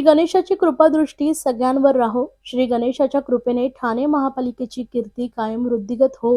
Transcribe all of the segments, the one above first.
श्री गणेशाची कृपादृष्टी सगळ्यांवर राहो. श्री गणेशाच्या कृपेने ठाणे महापालिकेची कीर्ती कायम वृद्धिगत हो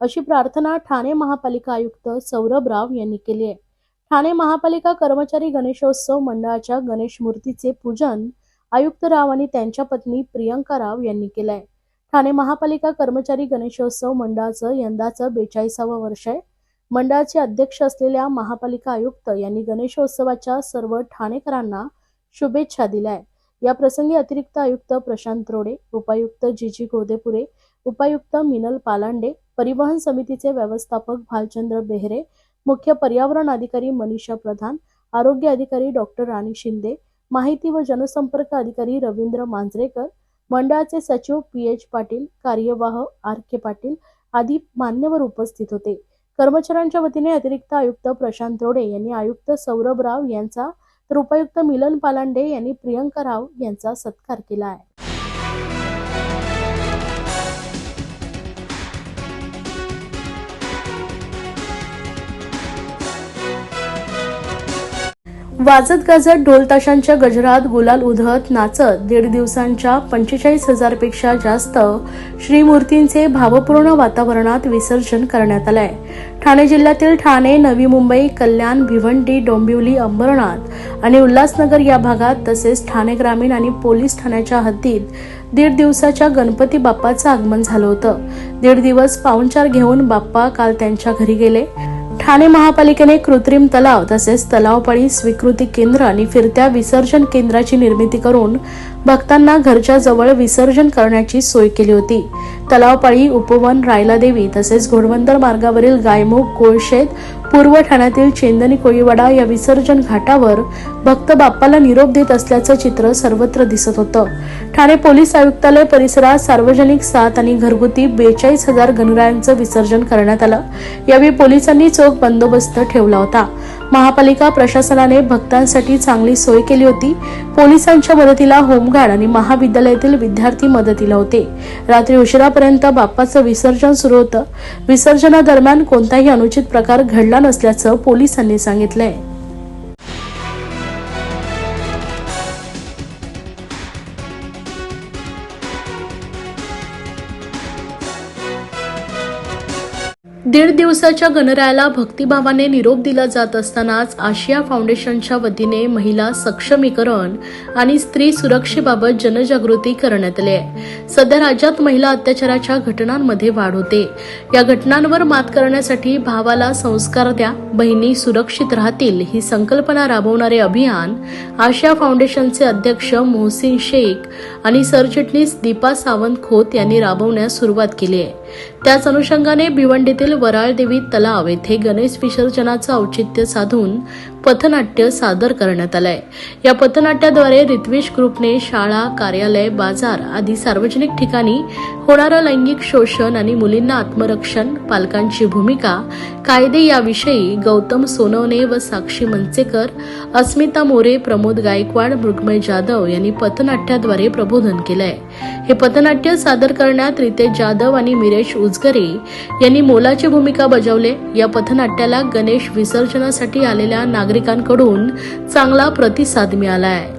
अशी प्रार्थना ठाणे महापालिका आयुक्त सौरभ राव यांनी केली आहे. ठाणे महापालिका कर्मचारी गणेशोत्सव मंडळाच्या गणेश मूर्तीचे पूजन आयुक्त राव आणि त्यांच्या पत्नी प्रियंका राव यांनी केलंय ठाणे महापालिका कर्मचारी गणेशोत्सव मंडळाचं यंदाचं बेचाळीसावं वर्ष आहे. मंडळाचे अध्यक्ष असलेल्या महापालिका आयुक्त यांनी गणेशोत्सवाच्या सर्व ठाणेकरांना शुभेच्छा दिल्या. आहेत या प्रसंगी अतिरिक्त आयुक्त प्रशांत रोडे उपायुक्त जी जी गोदेपुरे उपायुक्त मिनल पालांडे परिवहन समितीचे व्यवस्थापक भालचंद्र बेहरे मुख्य पर्यावरण अधिकारी मनीषा प्रधान आरोग्य अधिकारी डॉक्टर राणी शिंदे माहिती व जनसंपर्क अधिकारी रवींद्र मांजरेकर मंडळाचे सचिव पी एच पाटील कार्यवाह आर के पाटील आदी मान्यवर उपस्थित होते. कर्मचाऱ्यांच्या वतीने अतिरिक्त आयुक्त प्रशांत रोडे यांनी आयुक्त सौरभ राव यांचा तर उपायुक्त मिलन पालांडे यांनी प्रियंका राव यांचा सत्कार केला आहे. वाजत गाजत ढोलताशांच्या गजरात गुलाल उधळत नाचत दीड दिवसांच्या पंचेचाळीस हजारपेक्षा जास्त श्रीमूर्तींचे भावपूर्ण वातावरणात विसर्जन करण्यात आलंय. ठाणे जिल्ह्यातील ठाणे नवी मुंबई कल्याण भिवंडी डोंबिवली अंबरनाथ आणि उल्हासनगर या भागात तसेच ठाणे ग्रामीण आणि पोलीस ठाण्याच्या हद्दीत दीड दिवसाच्या गणपती बाप्पाचं आगमन झालं होतं. दीड दिवस पाहुणचार घेऊन बाप्पा काल त्यांच्या घरी गेले. ठाणे महापालिकेने कृत्रिम तलाव तसेच तलावपाळी स्वीकृती केंद्र आणि फिरत्या विसर्जन केंद्राची निर्मिती करून भक्तांना घरच्या जवळ विसर्जन करण्याची सोय केली होती. तलावपाळी उपवन रायला देवी तसेच घोडबंदर मार्गावरील गायमुख कोळशेत पूर्व ठाण्यातील चेंदनी कोळीवाडा या विसर्जन घाटावर भक्त बाप्पाला निरोप देत असल्याचं चित्र सर्वत्र दिसत होतं. ठाणे पोलीस आयुक्तालय परिसरात सार्वजनिक सात आणि घरगुती बेचाळीस हजार गणरायांचं विसर्जन करण्यात आलं. यावेळी पोलिसांनी चोख बंदोबस्त ठेवला होता. महापालिका प्रशासनाने भक्तांसाठी चांगली सोय केली होती. पोलिसांच्या मदतीला होमगार्ड आणि महाविद्यालयातील विद्यार्थी मदतीला होते. रात्री उशिरापर्यंत बाप्पाचं विसर्जन सुरू होतं. विसर्जनादरम्यान कोणताही अनुचित प्रकार घडला नसल्याचं पोलिसांनी सांगितलंय. दीड दिवसाच्या गणरायाला भक्तिभावाने निरोप दिला जात असतानाच आशिया फाउंडेशनच्या वतीने महिला सक्षमीकरण आणि स्त्री सुरक्षेबाबत जनजागृती करण्यात आली आहे. सध्या राज्यात महिला अत्याचाराच्या घटनांमध्ये वाढ होते. या घटनांवर मात करण्यासाठी भावाला संस्कार द्या बहिणी सुरक्षित राहतील ही संकल्पना राबवणारे अभियान आशिया फाउंडेशनचे अध्यक्ष मोहसिन शेख आणि सरचिटणीस दीपा सावंत खोत यांनी राबवण्यास सुरुवात केली आहे. त्याच अनुषंगाने भिवंडीतील वराळदेवी तलाव येथे गणेश विसर्जनाचं औचित्य साधून पथनाट्य सादर करण्यात आलंय. या पथनाट्याद्वारे रित्विश ग्रुपने शाळा कार्यालय बाजार आदी सार्वजनिक ठिकाणी होणारं लैंगिक शोषण आणि मुलींना आत्मरक्षण पालकांची भूमिका कायदे याविषयी गौतम सोनवणे व साक्षी मंचेकर अस्मिता मोरे प्रमोद गायकवाड मृगमय जाधव यांनी पथनाट्याद्वारे प्रबोधन केलंय. हे पथनाट्य सादर करण्यात रितेश जाधव आणि मिरेश उजगरे यांनी मोलाची भूमिका बजावले. या पथनाट्याला गणेश विसर्जनासाठी आलेल्या नागरिकांकडून चांगला प्रतिसाद मिळाला आहे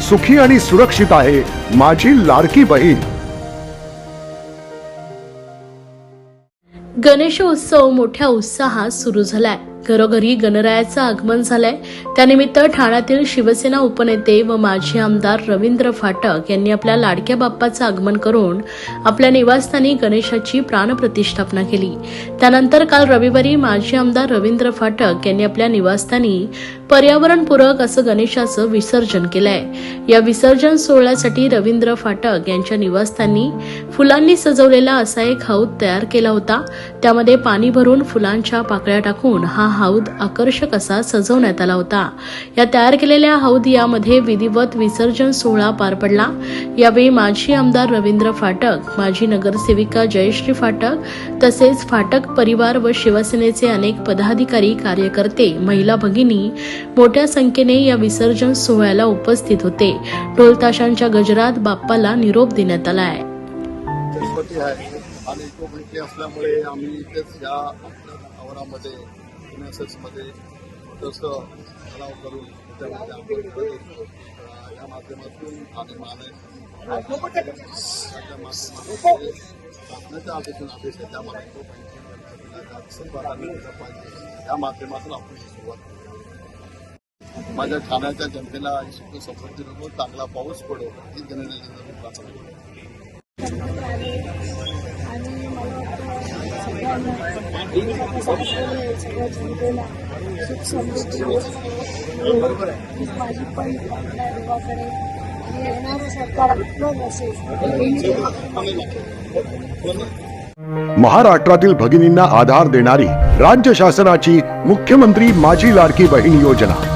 सुखी आणि सुरक्षित आहे माझी लाडकी बहीण. गणेशोत्सव मोठ्या उत्साहात सुरू झालाय. घरोघरी गणरायाचं आगमन झालंय. त्यानिमित्त ठाण्यातील शिवसेना उपनेते व माजी आमदार रवींद्र फाटक यांनी आपल्या लाडक्या बाप्पाचं आगमन करून आपल्या निवासस्थानी गणेशाची प्राणप्रतिष्ठापना केली. त्यानंतर काल रविवारी माजी आमदार रवींद्र फाटक यांनी आपल्या निवासस्थानी पर्यावरणपूरक असं गणेशाचं विसर्जन केलंय. या विसर्जन सोहळ्यासाठी रवींद्र फाटक यांच्या निवासस्थानी फुलांनी सजवलेला असा एक हौद तयार केला होता. त्यामध्ये पाणी भरून फुलांच्या पाकळ्या टाकून हा हौद आकर्षक असा सजवण्यात आला होता. या तयार केलेल्या हौद यामध्ये विधिवत विसर्जन सोहळा पार पडला. यावेळी माजी आमदार रवींद्र फाटक माजी नगरसेविका जयश्री फाटक तसेच फाटक परिवार व शिवसेनेचे अनेक पदाधिकारी कार्यकर्ते महिला भगिनी मोठ्या संख्येने या विसर्जन सोहळ्याला उपस्थित होते ढोल ताशांच्या गजरात बाप्पाला निरोप देण्यात आला आहे आणि कोकणीतले असल्यामुळे आम्ही इथेच या आवारामध्ये तलाव करून त्यामध्ये या माध्यमातून माध्यमातून शासनाच्या आदेश आहे या माध्यमातून आपण सुरुवात करू. माझ्या ठाण्याच्या जनतेला सुख समृद्धी नको चांगला पाऊस पडो ही जनतेची प्रार्थना सुख समृद्धी माझी पण प्रार्थना देवाकडे येणारं सरकार महाराष्ट्रातील भगिनींना आधार देणारी राज्य शासनाची मुख्यमंत्री माझी लाडकी बहीण योजना.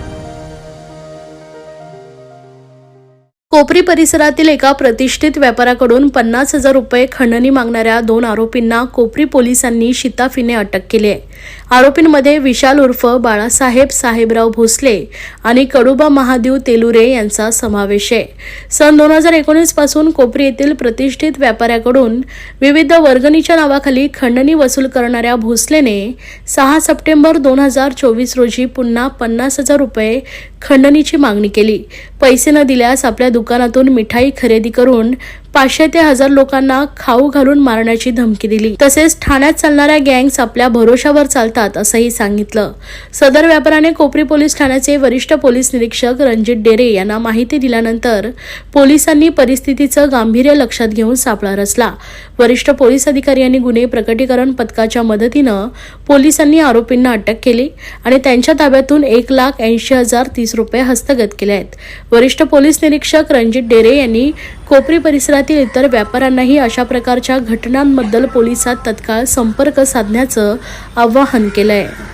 कोपरी परिसरातील एका प्रतिष्ठित व्यापाऱ्याकडून पन्नास हजार रुपये खंडणी मागणाऱ्या दोन आरोपींना कोपरी पोलिसांनी शिताफीने अटक केली आहे. आरोपींमध्ये विशाल उर्फ बाळासाहेब साहेबराव भोसले आणि कडुबा महादेव तेलुरे यांचा समावेश आहे. सन दोन हजार एकोणीसपासून कोपरी येथील प्रतिष्ठित व्यापाऱ्याकडून विविध वर्गणीच्या नावाखाली खंडणी वसूल करणाऱ्या भोसलेने सहा सप्टेंबर दोन हजार चोवीस रोजी पुन्हा पन्नास हजार रुपये खंडणीची मागणी केली. पैसे न दिल्यास आपल्या दुकानातून मिठाई खरेदी करून पाचशे ते हजार लोकांना खाऊ घालून मारण्याची धमकी दिली. तसेच ठाण्यात चालणाऱ्या गँग्स आपल्या भरोशावर चालतात असंही सांगितलं. सदर व्यापाराने कोपरी पोलीस ठाण्याचे वरिष्ठ पोलीस निरीक्षक रणजित डेरे यांना माहिती दिल्यानंतर पोलिसांनी परिस्थितीचं गांभीर्य लक्षात घेऊन सापळा रचला. वरिष्ठ पोलीस अधिकारी यांनी गुन्हे प्रकटीकरण पथकाच्या मदतीनं पोलिसांनी आरोपींना अटक केली आणि त्यांच्या ताब्यातून एक लाख ऐंशी हजार तीस रुपये हस्तगत केले आहेत. वरिष्ठ पोलीस निरीक्षक रणजित डेरे यांनी कोपरी परिसरातील इतर व्यापाऱ्यांनाही अशा प्रकारच्या घटनांबद्दल पोलिसात तत्काळ संपर्क साधण्याचं आवाहन केलं आहे